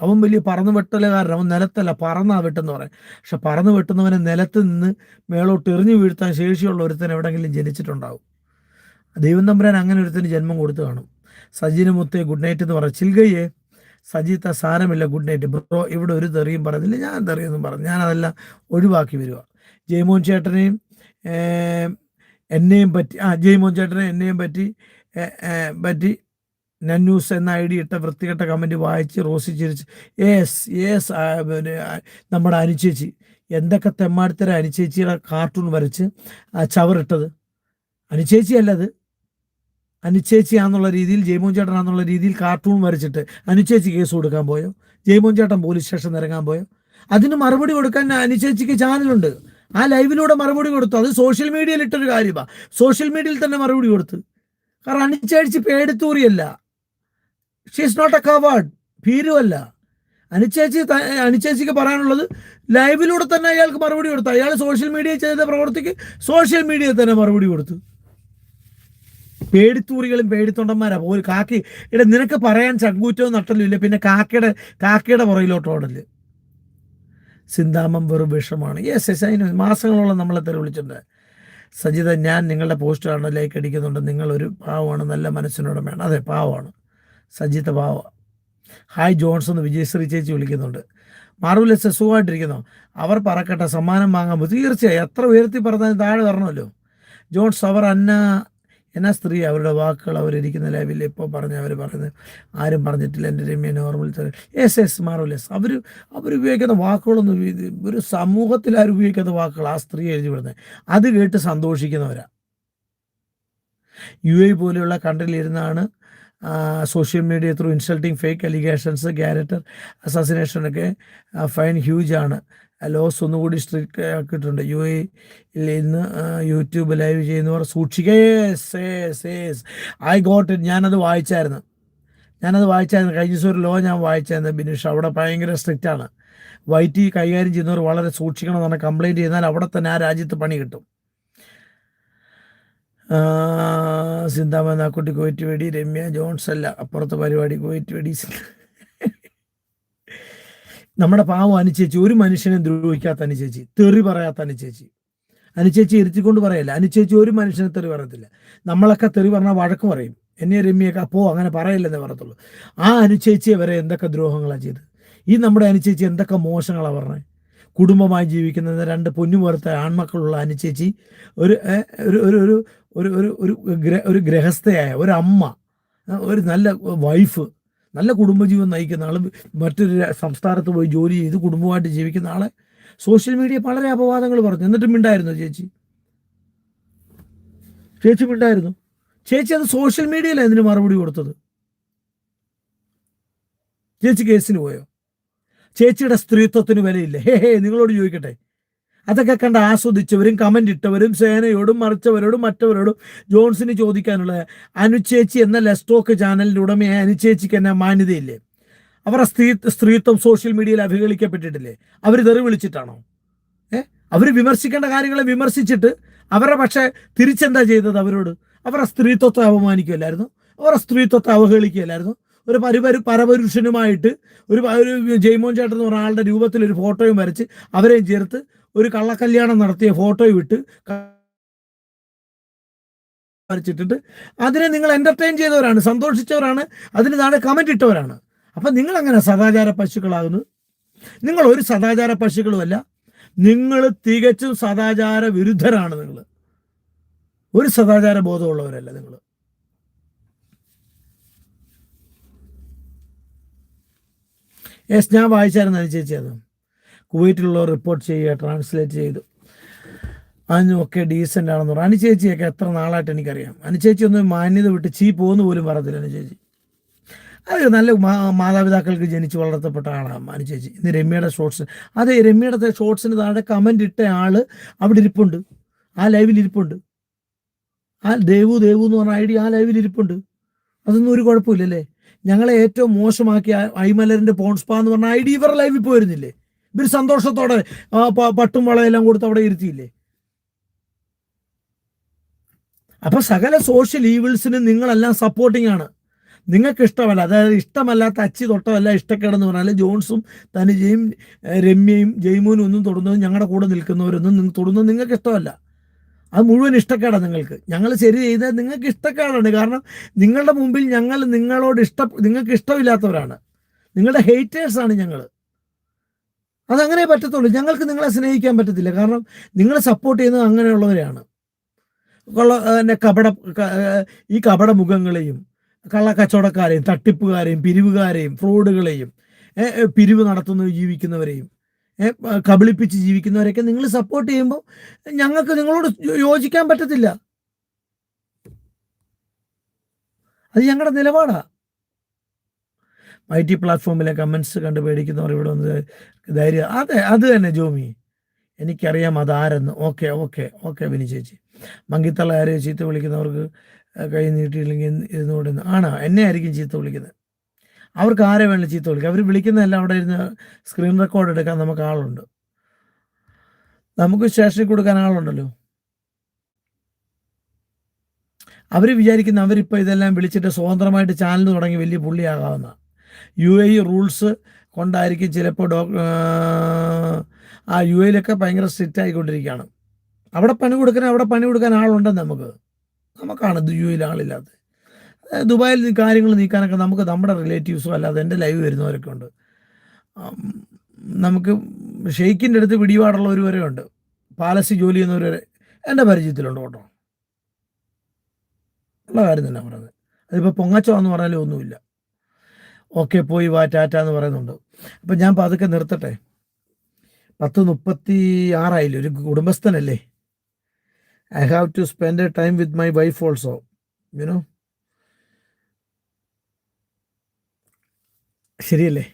അവൻ വലിയ പറന്ന് വെട്ടലുകാരൻ. അവൻ നിലത്തല്ല പറന്നാ വെട്ടെന്ന് പറയാം. പക്ഷെ പറന്ന് വെട്ടുന്നവനെ നിലത്ത് നിന്ന് മേളോട്ട് എറിഞ്ഞു വീഴ്ത്താൻ ശേഷിയുള്ള ഒരുത്തൻ എവിടെങ്കിലും ജനിച്ചിട്ടുണ്ടാവും. ദൈവം തമ്പുരാൻ അങ്ങനെ ഒരുത്തിന് ജന്മം കൊടുത്തു കാണും. സജിന മുത്തേ ഗുഡ് നൈറ്റ് എന്ന് പറഞ്ഞു ചിൽഗയെ സജീത്ത സാരമില്ല ഗുഡ് നൈറ്റ് ബ്രോ ഇവിടെ ഒരു തെറിയും പറഞ്ഞില്ല ഞാൻ തെറിയൊന്നും പറഞ്ഞു ഞാനതെല്ലാം ഒഴിവാക്കി വരിക. ജയ്മോൻ ചേട്ടനെയും എന്നെയും പറ്റി ആ ജയ്മോൻ ചേട്ടനെ എന്നെയും പറ്റി പറ്റി നന്യൂസ് എന്ന ഐ ഡി ഇട്ട വൃത്തികെട്ട കമന്റ് വായിച്ച് റോസി ചിരിച്ച് യേസ് യേസ് നമ്മുടെ അനുചേച്ചി. എന്തൊക്കെ തെമ്മാടിത്തര അനുചേച്ചിയുടെ കാർട്ടൂൺ വരച്ച് ചവറിട്ടത്? അനുചേച്ചി അല്ലത് അനുചേച്ചിയാന്നുള്ള രീതിയിൽ ജയ്മോൻ ചേട്ടനാന്നുള്ള രീതിയിൽ കാർട്ടൂൺ വരച്ചിട്ട് അനുചേച്ചി കേസ് കൊടുക്കാൻ പോയോ? ജയ്മോൻ ചേട്ടൻ പോലീസ് സ്റ്റേഷൻ ഇറങ്ങാൻ പോയോ? അതിന് മറുപടി കൊടുക്കാൻ അനുചേച്ചിക്ക് ചാനലുണ്ട് ആ ലൈവിലൂടെ മറുപടി കൊടുത്തു. അത് സോഷ്യൽ മീഡിയയിൽ ഇട്ടൊരു കാര്യമാണ് സോഷ്യൽ മീഡിയയിൽ തന്നെ മറുപടി കൊടുത്തു. കാരണം അനുചേച്ചി പേടിത്തൂറിയല്ല. She is not a coward ഭീരുവല്ല. അനുചേച്ചി അനുച്ഛേച്ചിക്ക് പറയാനുള്ളത് ലൈവിലൂടെ തന്നെ അയാൾക്ക് മറുപടി കൊടുത്തു. അയാൾ സോഷ്യൽ മീഡിയ ചെയ്ത പ്രവർത്തിക്ക് സോഷ്യൽ മീഡിയയിൽ തന്നെ മറുപടി കൊടുത്തു. പേടിത്തൂറികളും പേടിത്തൊണ്ടന്മാരാ. ഒരു കാക്കി ഇട നിനക്ക് പറയാൻ ചങ്കൂറ്റവും നട്ടലും ഇല്ല. പിന്നെ കാക്കയുടെ കാക്കയുടെ പുറയിലോട്ട് ഓടൽ. സിന്താമം വെറും വിഷമാണ്. യെസ് യെസ് അതിന് മാസങ്ങളോളം നമ്മളെ തെറി വിളിച്ചിട്ടുണ്ട്. സജിത ഞാൻ നിങ്ങളുടെ പോസ്റ്റാണ് ലൈക്ക് അടിക്കുന്നുണ്ട്. നിങ്ങളൊരു പാവമാണ്. നല്ല മനസ്സിനുടമയാണ്. അതെ പാവമാണ്. സജിത പാവ. ഹായ് ജോൺസ് എന്ന് വിജയശ്രീ ചേച്ചി വിളിക്കുന്നുണ്ട്. മാർവലസ് സുഖമായിട്ടിരിക്കുന്നു. അവർ പറക്കട്ടെ സമ്മാനം വാങ്ങാൻ തീർച്ചയായും എത്ര ഉയർത്തി പറഞ്ഞാലും താഴെ വരണമല്ലോ. ജോൺസ് അവർ അന്ന എന്നാ സ്ത്രീ അവരുടെ വാക്കുകൾ അവരിയ്ക്കുന്ന ലൈവിൽ ഇപ്പോൾ പറഞ്ഞ അവർ പറയുന്നത്? ആരും പറഞ്ഞിട്ടില്ല. എന്റെ രമ്യ നോർമൽ എസ് എസ് മാർവലസ്. അവർ അവരുപയോഗിക്കുന്ന വാക്കുകളൊന്നും ഒരു സമൂഹത്തിൽ ആരും ഉപയോഗിക്കുന്ന വാക്കുകൾ ആ സ്ത്രീ എഴുതി വിടുന്നത്. അത് കേട്ട് സന്തോഷിക്കുന്നവരാ. യു എ പോലെയുള്ള കൺട്രിയിലിരുന്നാണ് social media through insulting fake allegations character അസാസിനേഷനൊക്കെ fine huge ആണ്. ലോസ് ഒന്നുകൂടി സ്ട്രിക്റ്റ് ആക്കിയിട്ടുണ്ട്. യു എയിൽ ഇന്ന് യൂട്യൂബ് ലൈവ് ചെയ്യുന്നവർ സൂക്ഷിക്കേസ് ഐ ഗോട്ട് ഇറ്റ് ഞാനത് വായിച്ചായിരുന്നു. ഞാനത് വായിച്ചായിരുന്നു. കഴിഞ്ഞ ദിവസം ഒരു ലോ ഞാൻ വായിച്ചായിരുന്നു. ബിനീഷ് അവിടെ ഭയങ്കര ആണ്. വൈറ്റി കൈകാര്യം ചെയ്യുന്നവർ വളരെ സൂക്ഷിക്കണം എന്നാണ് കംപ്ലൈന്റ് ചെയ്താൽ അവിടെ തന്നെ ആ രാജ്യത്ത് പണി കിട്ടും. സിന്താമ നാക്കുട്ടി കോയറ്റ് വെടി രമ്യ ജോൺസ് അല്ല. അപ്പുറത്തെ പരിപാടി കോയറ്റ് വെടി നമ്മുടെ പാവം അനുചേച്ചി ഒരു മനുഷ്യനെ ദ്രോഹിക്കാത്ത അനുചേച്ചി തെറി പറയാത്ത അനുചേച്ചി. അനുചേച്ചി ഇരുത്തിക്കൊണ്ട് പറയല്ല അനുചേച്ചി ഒരു മനുഷ്യനെ തെറി പറയത്തില്ല. നമ്മളൊക്കെ തെറി പറഞ്ഞാൽ വഴക്ക് പറയും. എന്നെ രമ്യൊക്കെ പോ അങ്ങനെ പറയില്ലെന്നേ പറയത്തുള്ളൂ. ആ അനുചേച്ചിയെ വരെ എന്തൊക്കെ ദ്രോഹങ്ങളാണ് ചെയ്ത് ഈ നമ്മുടെ അനുചേച്ചി എന്തൊക്കെ മോശങ്ങളാണ് പറഞ്ഞത് കുടുംബമായി ജീവിക്കുന്ന രണ്ട് പൊന്നു പൊന്നുപോലത്ത ആൺമക്കളുള്ള അനുചേച്ചി ഒരു ഒരു ഒരു ഒരു ഒരു ഒരു ഗ്രഹ ഒരു ഗ്രഹസ്ഥയായ ഒരു അമ്മ ഒരു നല്ല വൈഫ് നല്ല കുടുംബജീവൻ നയിക്കുന്ന ആൾ മറ്റൊരു സംസ്ഥാനത്ത് പോയി ജോലി ചെയ്ത് കുടുംബമായിട്ട് ജീവിക്കുന്ന ആളെ സോഷ്യൽ മീഡിയ വളരെ അപവാദങ്ങൾ പറഞ്ഞു. എന്നിട്ടും മിണ്ടായിരുന്നു ചേച്ചി? ചേച്ചി മിണ്ടായിരുന്നു? ചേച്ചി അത് സോഷ്യൽ മീഡിയയിലാണ് ഇതിന് മറുപടി കൊടുത്തത്? ചേച്ചി കേസിന് പോയോ? ചേച്ചിയുടെ സ്ത്രീത്വത്തിന് വിലയില്ല? ഹേ ഹേ നിങ്ങളോട് ചോദിക്കട്ടെ. അതൊക്കെ കണ്ട് ആസ്വദിച്ചവരും കമന്റ് ഇട്ടവരും സേനയോടും മറിച്ചവരോടും മറ്റവരോടും ജോൺസിന് ചോദിക്കാനുള്ള അനുചേച്ചി എന്ന ലെസ്റ്റോക്ക് ചാനലിന്റെ ഉടമയായ അനുചേച്ചിക്ക് എന്നെ മാന്യതയില്ലേ? അവരുടെ സ്ത്രീ സ്ത്രീത്വം സോഷ്യൽ മീഡിയയിൽ അഭികളിക്കപ്പെട്ടിട്ടില്ലേ അവർ തെറി വിളിച്ചിട്ടാണോ? ഏ? അവർ വിമർശിക്കേണ്ട കാര്യങ്ങളെ വിമർശിച്ചിട്ട് അവരുടെ പക്ഷേ തിരിച്ചെന്താ ചെയ്തത് അവരോട്? അവരുടെ സ്ത്രീത്വത്തെ അപമാനിക്കുമല്ലായിരുന്നു അവരുടെ സ്ത്രീത്വത്തെ അവഹേളിക്കുകയല്ലായിരുന്നു? ഒരു പരിപരു പരപുരുഷനുമായിട്ട് ഒരു ഒരു ജയ്മോൻ ചേട്ടൻ എന്ന് പറഞ്ഞ ആളുടെ രൂപത്തിൽ ഒരു ഫോട്ടോയും വരച്ച് അവരെയും ചേർത്ത് ഒരു കള്ളക്കല്യാണം നടത്തിയ ഫോട്ടോ വിട്ട് വരച്ചിട്ടുണ്ട്. അതിനെ നിങ്ങൾ എന്റർടൈൻ ചെയ്തവരാണ് സന്തോഷിച്ചവരാണ് അതിന് താഴെ കമന്റ് ഇട്ടവരാണ്. അപ്പൊ നിങ്ങൾ അങ്ങനെ സദാചാര പശുക്കളാകുന്നു? നിങ്ങൾ ഒരു സദാചാര പശുക്കളുമല്ല നിങ്ങൾ തികച്ചും സദാചാര വിരുദ്ധരാണ് നിങ്ങൾ. ഒരു സദാചാര ബോധമുള്ളവരല്ല നിങ്ങൾ. യെസ് ഞാൻ വായിച്ചായിരുന്നു അത്. കുവൈറ്റിലുള്ള റിപ്പോർട്ട് ചെയ്യുക ട്രാൻസ്ലേറ്റ് ചെയ്തു. അതിനും ഒക്കെ ഡീസന്റ് ആണെന്ന് പറഞ്ഞു. അനുചേച്ചിയൊക്കെ എത്ര നാളായിട്ട് എനിക്കറിയാം. അനുചേച്ചി ഒന്നും മാന്യത വിട്ട് ചീ പോകുന്നു പോലും പറയത്തില്ല അനുചേച്ചി. അത് നല്ല മാതാപിതാക്കൾക്ക് ജനിച്ച് വളർത്തപ്പെട്ട ആളാണ് അനുചേച്ചി. ഇന്ന് രമ്യയുടെ ഷോർട്സ് അതെ രമ്യയുടെ ഷോർട്സിന് താഴെ കമന്റ് ഇട്ട ആൾ അവിടെ ഇരിപ്പുണ്ട്. ആ ലൈവിൽ ഇരിപ്പുണ്ട്. ആ ദേവു ദേവു എന്ന് പറഞ്ഞ ഐ ഡി ആ ലൈവിൽ ഇരിപ്പുണ്ട്. അതൊന്നും ഒരു കുഴപ്പമില്ലല്ലേ? ഞങ്ങളെ ഏറ്റവും മോശമാക്കിയ ഐമലറിന്റെ പോൺസ്പാ എന്ന് പറഞ്ഞ ഐ ഡി ഇവർ ലൈവിൽ പോയിരുന്നില്ലേ? ഇവർ സന്തോഷത്തോടെ ആ പട്ടും വളയെല്ലാം കൊടുത്ത് അവിടെ ഇരുത്തിയില്ലേ? അപ്പൊ സകല സോഷ്യൽ ഈവിൾസിന് നിങ്ങളെല്ലാം സപ്പോർട്ടിംഗ് ആണ്. നിങ്ങൾക്ക് ഇഷ്ടമല്ല അതായത് ഇഷ്ടമല്ലാത്ത അച്ചി തൊട്ടമല്ല ഇഷ്ടക്കേടെന്ന് പറഞ്ഞാൽ ജോൺസും തനുജയും രമ്യയും ജയ്മൂനും ഒന്നും തൊടുന്നത് ഞങ്ങളുടെ കൂടെ നിൽക്കുന്നവരൊന്നും നിങ്ങൾ തൊടുന്നത് നിങ്ങൾക്ക് ഇഷ്ടമല്ല. അത് മുഴുവൻ ഇഷ്ടക്കേടാണ് നിങ്ങൾക്ക്. ഞങ്ങൾ ശരി ചെയ്താൽ നിങ്ങൾക്ക് ഇഷ്ടക്കേടാണ്. കാരണം നിങ്ങളുടെ മുമ്പിൽ ഞങ്ങൾ നിങ്ങളോട് ഇഷ്ട നിങ്ങൾക്ക് ഇഷ്ടമില്ലാത്തവരാണ്. നിങ്ങളുടെ ഹെയ്റ്റേഴ്സാണ് ഞങ്ങൾ അതങ്ങനെ പറ്റത്തുള്ളൂ. ഞങ്ങൾക്ക് നിങ്ങളെ സ്നേഹിക്കാൻ പറ്റത്തില്ല. കാരണം നിങ്ങൾ സപ്പോർട്ട് ചെയ്യുന്നത് അങ്ങനെയുള്ളവരെയാണ് കൊള്ള പിന്നെ കപട ഈ കപട മുഖങ്ങളെയും കള്ളക്കച്ചവടക്കാരെയും തട്ടിപ്പുകാരെയും പിരിവുകാരെയും ഫ്രോഡുകളെയും പിരിവ് നടത്തുന്ന ജീവിക്കുന്നവരെയും കബളിപ്പിച്ച് ജീവിക്കുന്നവരെയൊക്കെ നിങ്ങൾ സപ്പോർട്ട് ചെയ്യുമ്പോൾ ഞങ്ങൾക്ക് നിങ്ങളോട് യോജിക്കാൻ പറ്റത്തില്ല. അത് ഞങ്ങളുടെ നിലപാടാ. ഐ ടി പ്ലാറ്റ്ഫോമിലെ കമൻസ് കണ്ട് പേടിക്കുന്നവർ ഇവിടെ വന്ന് ധൈര്യം. അതെ അത് തന്നെ ജോമി. എനിക്കറിയാം അതാരെന്ന്. ഓക്കെ ഓക്കെ ഓക്കെ വിനി ചേച്ചി. മങ്കിത്തള്ള ആരെയോ ചീത്ത വിളിക്കുന്നവർക്ക് കൈ നീട്ടിയില്ലെങ്കിൽ ഇരുന്നുകൊണ്ട് ആണോ? എന്നെ ആയിരിക്കും ചീത്ത വിളിക്കുന്നത്. അവർക്ക് ആരെ വേണം ചീത്ത വിളിക്കുക അവർ വിളിക്കുന്നതെല്ലാം അവിടെ ഇരുന്ന് സ്ക്രീൻ റെക്കോർഡ് എടുക്കാൻ നമുക്ക് ആളുണ്ട്. നമുക്ക് സ്റ്റേഷനിൽ കൊടുക്കാൻ ആളുണ്ടല്ലോ. അവർ വിചാരിക്കുന്ന അവരിപ്പോൾ ഇതെല്ലാം വിളിച്ചിട്ട് സ്വതന്ത്രമായിട്ട് ചാനൽ തുടങ്ങി വലിയ പുള്ളിയാകാവുന്ന. യു എ റൂൾസ് കൊണ്ടായിരിക്കും ചിലപ്പോൾ ഡോ ആ യു എയിലൊക്കെ ഭയങ്കര സ്ട്രിക്റ്റ് ആയിക്കൊണ്ടിരിക്കുകയാണ്. അവിടെ പണി കൊടുക്കാൻ അവിടെ പണി കൊടുക്കാൻ ആളുണ്ടെന്ന് നമുക്ക് നമുക്കാണ് യു എയിൽ ആളില്ലാത്തത്. ദുബായിൽ കാര്യങ്ങൾ നീക്കാനൊക്കെ നമുക്ക് നമ്മുടെ റിലേറ്റീവ്സും അല്ലാതെ എന്റെ ലൈവ് വരുന്നവരൊക്കെ ഉണ്ട്. നമുക്ക് ഷെയ്ക്കിന്റെ അടുത്ത് പിടിപാടുള്ളവർ വരെ ഉണ്ട്. പാലസി ജോലി ചെയ്യുന്നവർ വരെ എന്റെ പരിചയത്തിലുണ്ട് കേട്ടോ. ഉള്ള കാര്യം തന്നെ പറഞ്ഞത്. അതിപ്പോൾ പൊങ്ങച്ചോ എന്ന് പറഞ്ഞാലും ഒന്നുമില്ല. ഓക്കെ പോയി വാ ടാറ്റ എന്ന് പറയുന്നുണ്ട്. അപ്പം ഞാൻ പതുക്കെ നിർത്തട്ടെ. പത്ത് മുപ്പത്തി ആറായില്ലേ ഒരു കുടുംബസ്ഥനല്ലേ? I have to spend a time with my wife also you know ശരിയല്ലേ?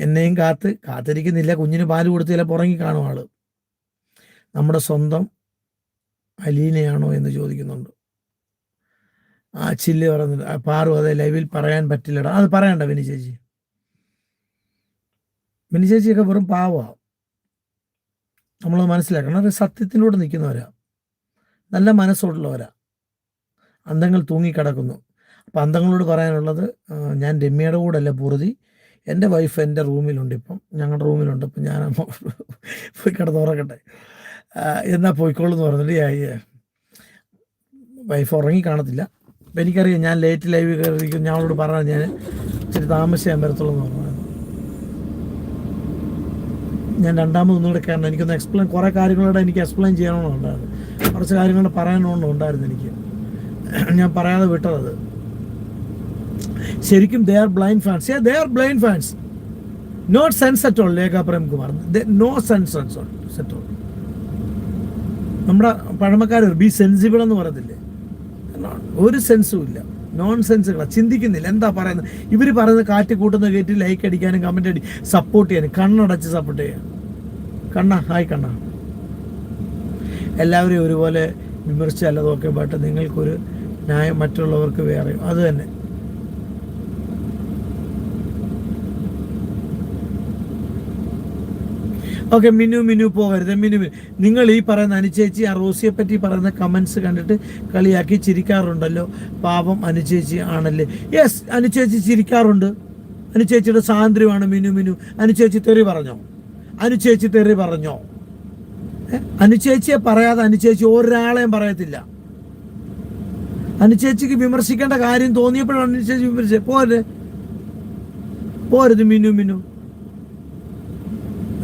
എന്നെയും കാത്ത് കാത്തിരിക്കുന്നില്ല. കുഞ്ഞിന് പാൽ കൊടുത്തില്ല പുറങ്ങി കാണും ആൾ. നമ്മുടെ സ്വന്തം അലീനയാണോ എന്ന് ചോദിക്കുന്നുണ്ട്. ആ ചില്ല് പറയുന്നുണ്ട് പാറു അതെ ലൈവിൽ പറയാൻ പറ്റില്ലടാ. അത് പറയണ്ട വിനി ചേച്ചി. വിനി ചേച്ചിയൊക്കെ വെറും പാവമാണ് നമ്മൾ മനസ്സിലാക്കണം. അത് സത്യത്തിലൂടെ നിൽക്കുന്നവരാ. നല്ല മനസ്സുള്ളവരാ. അന്തങ്ങൾ തൂങ്ങിക്കിടക്കുന്നു. അപ്പം അന്തങ്ങളോട് പറയാനുള്ളത് ഞാൻ രമ്യയുടെ കൂടെ അല്ല പൂർതി എന്റെ വൈഫ് എന്റെ റൂമിലുണ്ട് ഇപ്പം. ഞങ്ങളുടെ റൂമിലുണ്ട് ഇപ്പം ഞാൻ പോയി കിടന്ന് ഉറക്കട്ടെ എന്നാൽ പോയിക്കോളൂ എന്ന് പറഞ്ഞിട്ട് വൈഫ് ഉറങ്ങി കാണത്തില്ല. അപ്പം എനിക്കറിയാം ഞാൻ ലേറ്റ് ലൈവ് കയറിയിരിക്കും ഞാൻ അവളോട് പറഞ്ഞാൽ ഞാൻ ഇച്ചിരി താമസിക്കാൻ വരത്തുള്ളൂ എന്ന് പറഞ്ഞു ഞാൻ രണ്ടാമത് ഒന്നുകൂടെ കയറണം എനിക്കൊന്ന് എക്സ്പ്ലെയിൻ കുറേ കാര്യങ്ങളോട് എനിക്ക് എക്സ്പ്ലെയിൻ ചെയ്യണമെന്നുണ്ടായിരുന്നു കുറച്ച് കാര്യങ്ങൾ ഉണ്ടായിരുന്നു എനിക്ക്. ഞാൻ പറയാതെ വിട്ടത്. ശരിക്കും they are blind fans ya they are blind fans not sense at all Lekha Premkumar no sense at all നമ്മുടെ പഴമക്കാർ ബി സെൻസിബിൾ എന്ന് പറയത്തില്ലേ? ഒരു സെൻസും ഇല്ല. നോൺ സെൻസുകളാണ് ചിന്തിക്കുന്നില്ല. എന്താ പറയുന്നത്? ഇവർ പറയുന്നത് കാറ്റ് കൂട്ടുന്ന കയറ്റി ലൈക്ക് അടിക്കാനും കമന്റ് അടി സപ്പോർട്ട് ചെയ്യാനും. കണ്ണടച്ച് സപ്പോർട്ട് ചെയ്യാൻ കണ്ണ ഹായ് കണ്ണ. എല്ലാവരെയും ഒരുപോലെ വിമർശിച്ചല്ലതൊക്കെ പാട്ട് നിങ്ങൾക്കൊരു ന്യായം മറ്റുള്ളവർക്ക് വേറെ അത് തന്നെ. ഓക്കെ മിനു മിനു പോകരുത്. മിനു മിനു. നിങ്ങൾ ഈ പറയുന്ന അനുചേച്ചി ആ റോസിയെ പറ്റി പറയുന്ന കമൻസ് കണ്ടിട്ട് കളിയാക്കി ചിരിക്കാറുണ്ടല്ലോ. പാപം അനുചേച്ചി ആണല്ലേ. യെസ് അനുചേച്ചി ചിരിക്കാറുണ്ട്. അനുചേച്ചിയുടെ സ്വാതന്ത്ര്യമാണ് മിനു മിനു. അനുചേച്ചി തെറി പറഞ്ഞോ? അനുചേച്ചി തെറി പറഞ്ഞോ? അനുചേച്ചിയെ പറയാതെ അനുചേച്ചി ഒരാളെയും പറയത്തില്ല. അനുചേച്ചിക്ക് വിമർശിക്കേണ്ട കാര്യം തോന്നിയപ്പോഴാണ് അനുചേച്ചി വിമർശിച്ചത്. പോരെ. പോരുത് മിനു മിനു.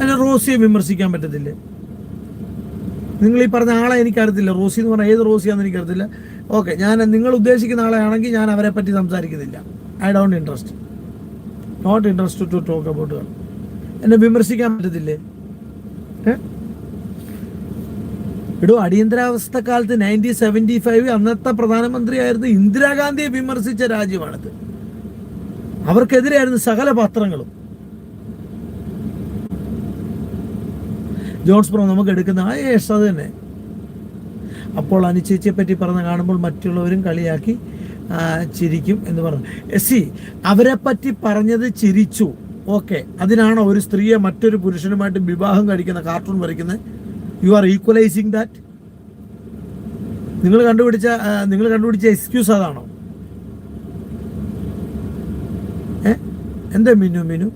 അതിന് റോസിയെ വിമർശിക്കാൻ പറ്റത്തില്ലേ? നിങ്ങൾ ഈ പറഞ്ഞ ആളെ എനിക്കറിയത്തില്ല. റോസി എന്ന് പറഞ്ഞാൽ ഏത് റോസിയാണെന്ന് എനിക്കറിയത്തില്ല. ഓക്കെ ഞാൻ നിങ്ങൾ ഉദ്ദേശിക്കുന്ന ആളെയാണെങ്കിൽ ഞാൻ അവരെ പറ്റി സംസാരിക്കുന്നില്ല. I don't interest not interest to talk about എന്നെ വിമർശിക്കാൻ പറ്റത്തില്ലേ? ഇടോ അടിയന്തരാവസ്ഥ കാലത്ത് നയന്റീൻ സെവന്റി ഫൈവ് അന്നത്തെ പ്രധാനമന്ത്രിയായിരുന്നു ഇന്ദിരാഗാന്ധിയെ വിമർശിച്ച രാജ്യമാണിത്. അവർക്കെതിരെയായിരുന്നു സകല പത്രങ്ങളും. ജോൺസ് പ്രോ നമുക്ക് എടുക്കുന്ന ആ ഏഷ തന്നെ. അപ്പോൾ അനുചേച്ചിയെ പറ്റി പറഞ്ഞ് കാണുമ്പോൾ മറ്റുള്ളവരും കളിയാക്കി ചിരിക്കും എന്ന് പറഞ്ഞു. എസ് സി അവരെ പറ്റി പറഞ്ഞത് ചിരിച്ചു. ഓക്കെ അതിനാണോ ഒരു സ്ത്രീയെ മറ്റൊരു പുരുഷനുമായിട്ട് വിവാഹം കഴിക്കുന്ന കാർട്ടൂൺ വരയ്ക്കുന്നത്? യു ആർ ഈക്വലൈസിങ് ദാറ്റ് നിങ്ങൾ കണ്ടുപിടിച്ച നിങ്ങൾ കണ്ടുപിടിച്ച എക്സ്ക്യൂസ് അതാണോ? എന്താ മിനു മിനു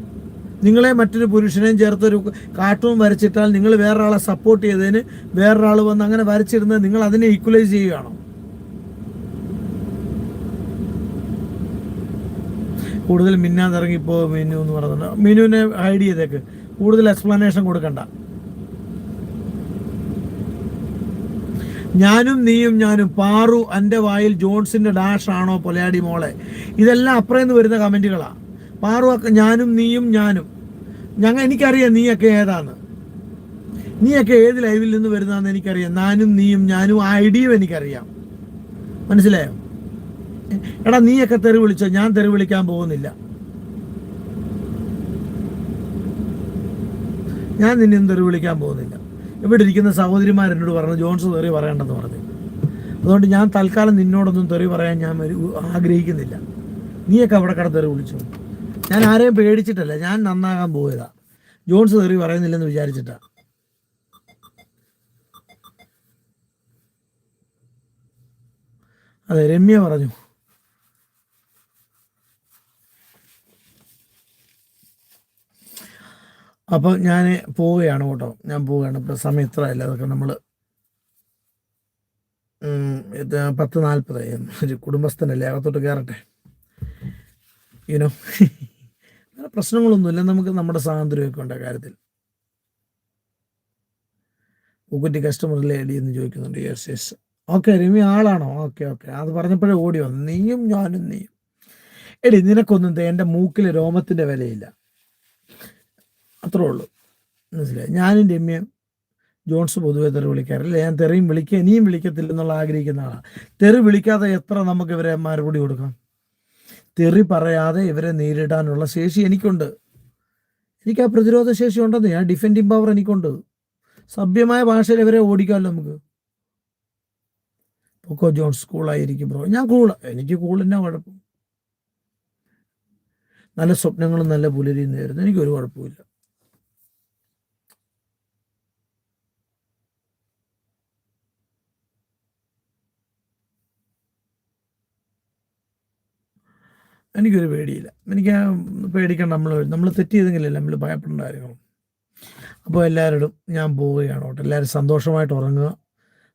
നിങ്ങളെ മറ്റൊരു പുരുഷനെയും ചേർത്തൊരു കാർട്ടൂൺ വരച്ചിട്ടാൽ നിങ്ങൾ വേറൊരാളെ സപ്പോർട്ട് ചെയ്തതിന് വേറൊരാൾ വന്ന് അങ്ങനെ വരച്ചിരുന്നത് നിങ്ങൾ അതിനെ ഈക്വലൈസ് ചെയ്യുകയാണോ? കൂടുതൽ മിന്നാതിറങ്ങിപ്പോ മിനു എന്ന് പറയുന്നുണ്ട് മിനുവിനെ ഹൈഡ് ചെയ്തേക്ക്. കൂടുതൽ എക്സ്പ്ലനേഷൻ കൊടുക്കണ്ട. ഞാനും നീയും ഞാനും പാറു എന്റെ വായിൽ ജോൺസിന്റെ ഡാഷ് ആണോ പൊലയാടി മോളെ? ഇതെല്ലാം അപ്പുറേന്ന് വരുന്ന കമന്റുകളാണ് പാറു ഞാനും നീയും ഞാനും. ഞങ്ങൾ എനിക്കറിയാം നീയൊക്കെ ഏതാണ്. നീയൊക്കെ ഏത് ലൈവിൽ നിന്ന് വരുന്നതെന്ന് എനിക്കറിയാം. നാനും നീയും ഞാനും ആ ഐഡിയും എനിക്കറിയാം. മനസ്സിലായോ? എടാ നീയൊക്കെ തെറി വിളിച്ചോ. ഞാൻ തെറി വിളിക്കാൻ പോകുന്നില്ല. ഞാൻ നിന്നെയും തെറി വിളിക്കാൻ പോകുന്നില്ല. ഇവിടെ ഇരിക്കുന്ന സഹോദരിമാർ എന്നോട് പറഞ്ഞു ജോൺസ് തെറി പറയണ്ടെന്ന് പറഞ്ഞു. അതുകൊണ്ട് ഞാൻ തൽക്കാലം നിന്നോടൊന്നും തെറി പറയാൻ ഞാൻ ആഗ്രഹിക്കുന്നില്ല. നീയൊക്കെ അവിടെ കട തെറി വിളിച്ചു. ഞാൻ ആരെയും പേടിച്ചിട്ടല്ല. ഞാൻ നന്നാകാൻ പോയതാ. ജോൺസ് തെറി പറയുന്നില്ലെന്ന് വിചാരിച്ചിട്ടാ. അതെ രമ്യ പറഞ്ഞു. അപ്പോൾ ഞാൻ പോവുകയാണ് കേട്ടോ. ഞാൻ പോവുകയാണ്. ഇപ്പോൾ സമയം ഇത്ര അല്ല. അതൊക്കെ നമ്മൾ ഇത് പത്ത് നാൽപ്പതായി ഒരു കുടുംബസ്ഥനല്ലേ? അകത്തോട്ട് കയറട്ടെ യുനോ അങ്ങനെ പ്രശ്നങ്ങളൊന്നുമില്ല. നമുക്ക് നമ്മുടെ സ്വാതന്ത്ര്യമൊക്കെ ഉണ്ട് കാര്യത്തിൽ. പൂക്കുറ്റി കസ്റ്റമർ ലേഡി എന്ന് ചോദിക്കുന്നുണ്ട്. യെസ് യെസ് ഓക്കെ രമി ആളാണോ? ഓക്കെ ഓക്കെ അത് പറഞ്ഞപ്പോഴേ ഓടി വന്നു. നീയും ഞാനും നീയും. എടി നിനക്കൊന്നും എന്റെ മൂക്കിലെ രോമത്തിന്റെ വിലയില്ല. അത്രേ ഉള്ളൂ. മനസ്സിലായി? ഞാനും രമ്യം ജോൺസ് പൊതുവെ തെറി വിളിക്കാറില്ല. ഞാൻ തെറിയും വിളിക്കുക ഇനിയും വിളിക്കത്തില്ല എന്നുള്ള ആഗ്രഹിക്കുന്ന ആളാണ് തെറി വിളിക്കാതെ എത്ര നമുക്ക് ഇവരെ മറുപടി കൊടുക്കാം? തെറി പറയാതെ ഇവരെ നേരിടാനുള്ള ശേഷി എനിക്കുണ്ട്. എനിക്ക് ആ പ്രതിരോധ ശേഷി ഉണ്ടെന്ന് ഞാൻ ഡിഫെൻഡിങ് പവർ എനിക്കുണ്ട്. സഭ്യമായ ഭാഷയിൽ ഇവരെ ഓടിക്കാമല്ലോ നമുക്ക്. പൊക്കോ ജോൺ സ്കൂളായിരിക്കും ബ്രോ ഞാൻ കൂള എനിക്ക് കൂളിന്റെ കുഴപ്പം. നല്ല സ്വപ്നങ്ങളും നല്ല പുലരിയും നേരുന്നു. എനിക്കൊരു കുഴപ്പമില്ല എനിക്കൊരു പേടിയില്ല. എനിക്ക് പേടിക്കാൻ നമ്മൾ നമ്മൾ തെറ്റ് ചെയ്തെങ്കിലല്ല നമ്മൾ ഭയപ്പെടേണ്ട കാര്യങ്ങളും അപ്പോൾ എല്ലാവരോടും ഞാൻ പോവുകയാണ് കേട്ടോ. എല്ലാവരും സന്തോഷമായിട്ട് ഉറങ്ങുക.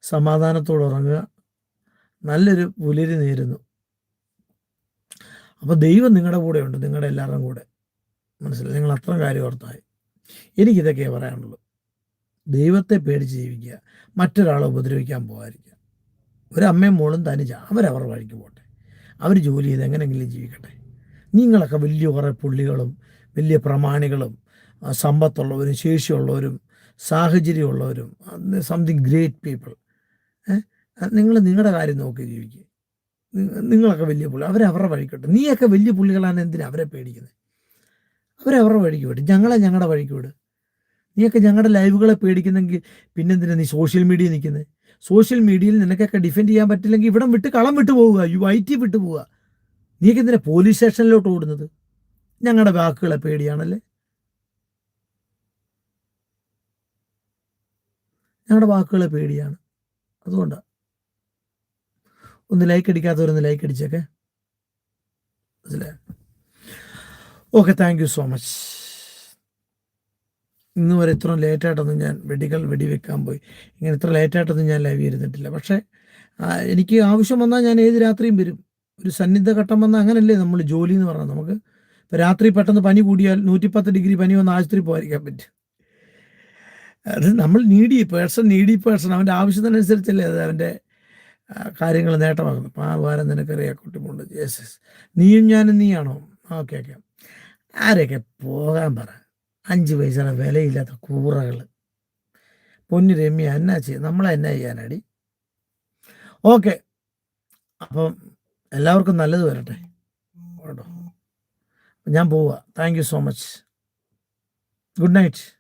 സമാധാനത്തോടെ ഉറങ്ങുക. നല്ലൊരു പുലരി നേരുന്നു. അപ്പോൾ ദൈവം നിങ്ങളുടെ കൂടെ ഉണ്ട് നിങ്ങളുടെ എല്ലാവരുടെയും കൂടെ. മനസ്സിലായി? നിങ്ങൾ അത്ര കാര്യം ഓർത്തായി. എനിക്കിതൊക്കെയാണ് പറയാനുള്ളൂ ദൈവത്തെ പേടിച്ച് ജീവിക്കുക. മറ്റൊരാളെ ഉപദ്രവിക്കാൻ പോകാതിരിക്കുക. ഒരമ്മയും മോളും തനിച്ച അവരവർ വഴിക്ക് പോട്ടെ. അവർ ജോലി ചെയ്ത് എങ്ങനെയെങ്കിലും ജീവിക്കട്ടെ. നിങ്ങളൊക്കെ വലിയ കുറേ പുള്ളികളും വലിയ പ്രമാണികളും സമ്പത്തുള്ളവരും ശേഷിയുള്ളവരും സാഹചര്യമുള്ളവരും സംതിങ് ഗ്രേറ്റ് പീപ്പിൾ നിങ്ങൾ നിങ്ങളുടെ കാര്യം നോക്കി ജീവിക്കുക നിങ്ങളൊക്കെ വലിയ പുള്ളി അവരവരുടെ വഴിക്കോട്ടെ നീയൊക്കെ വലിയ പുള്ളികളാണ് എന്തിനാ അവരെ പേടിക്കുന്നത് അവരവരുടെ വഴിക്ക് വിടും ഞങ്ങളെ ഞങ്ങളുടെ വഴിക്ക് വിട്. നീയൊക്കെ ഞങ്ങളുടെ ലൈവുകളെ പേടിക്കുന്നെങ്കിൽ പിന്നെന്തിനാ നീ സോഷ്യൽ മീഡിയ നിൽക്കുന്നത് സോഷ്യൽ മീഡിയയിൽ നിനക്കൊക്കെ ഡിഫെൻഡ് ചെയ്യാൻ പറ്റില്ലെങ്കിൽ ഇവിടെ വിട്ട് കളം വിട്ടു പോവുക. യു ഐ ടി വിട്ടു പോവുക. നീക്ക് എന്തിനാ പോലീസ് സ്റ്റേഷനിലോട്ട് ഓടുന്നത്? ഞങ്ങളുടെ വാക്കുകളെ പേടിയാണല്ലേ? ഞങ്ങളുടെ വാക്കുകളെ പേടിയാണ്. അതുകൊണ്ടാണ് ഒന്ന് ലൈക്ക് അടിക്കാത്തവരൊന്ന് like അടിച്ചേക്കെ. Okay thank you so much ഇന്ന് വരെ ഇത്ര ലേറ്റായിട്ടൊന്നും ഞാൻ വെടികൾ വെടിവെക്കാൻ പോയി. ഇങ്ങനെ ഇത്ര ലേറ്റായിട്ടൊന്നും ഞാൻ ലൈവ് ചെയ്തിട്ടില്ല പക്ഷേ എനിക്ക് ആവശ്യം വന്നാൽ ഞാൻ ഏത് രാത്രിയും വരും. ഒരു സന്നിധ ഘട്ടം വന്നാൽ അങ്ങനല്ലേ നമ്മൾ ജോലി എന്ന് പറഞ്ഞാൽ നമുക്ക് ഇപ്പോൾ രാത്രി പെട്ടെന്ന് പനി കൂടിയാൽ നൂറ്റിപ്പത്ത് ഡിഗ്രി പനി വന്ന് ആശുപത്രി പോകാതിരിക്കാൻ പറ്റും. അത് നമ്മൾ നീഡി പേഴ്സൺ നീഡി പേഴ്സൺ അവന്റെ ആവശ്യത്തിനനുസരിച്ചല്ലേ അത് അവന്റെ കാര്യങ്ങൾ നേട്ടമാകുന്നു അപ്പോൾ ആ വാരം നിനക്കറിയാം കുട്ടിമുണ്ട്. യെസ് യെസ് നീയും ഞാനും നീയാണോ? ഓക്കെ ഓക്കെ ആരെയൊക്കെ പോകാൻ പറ. അഞ്ച് പൈസയുടെ വിലയില്ലാത്ത കൂറകൾ. പൊന്നു രമ്യ എന്നാ ചെയ്യും? നമ്മളെ എന്നാ ചെയ്യാനടി? ഓക്കെ. അപ്പം എല്ലാവർക്കും നല്ലത് വരട്ടെ. കേട്ടോ ഞാൻ പോവുക. Thank you so much. Good night.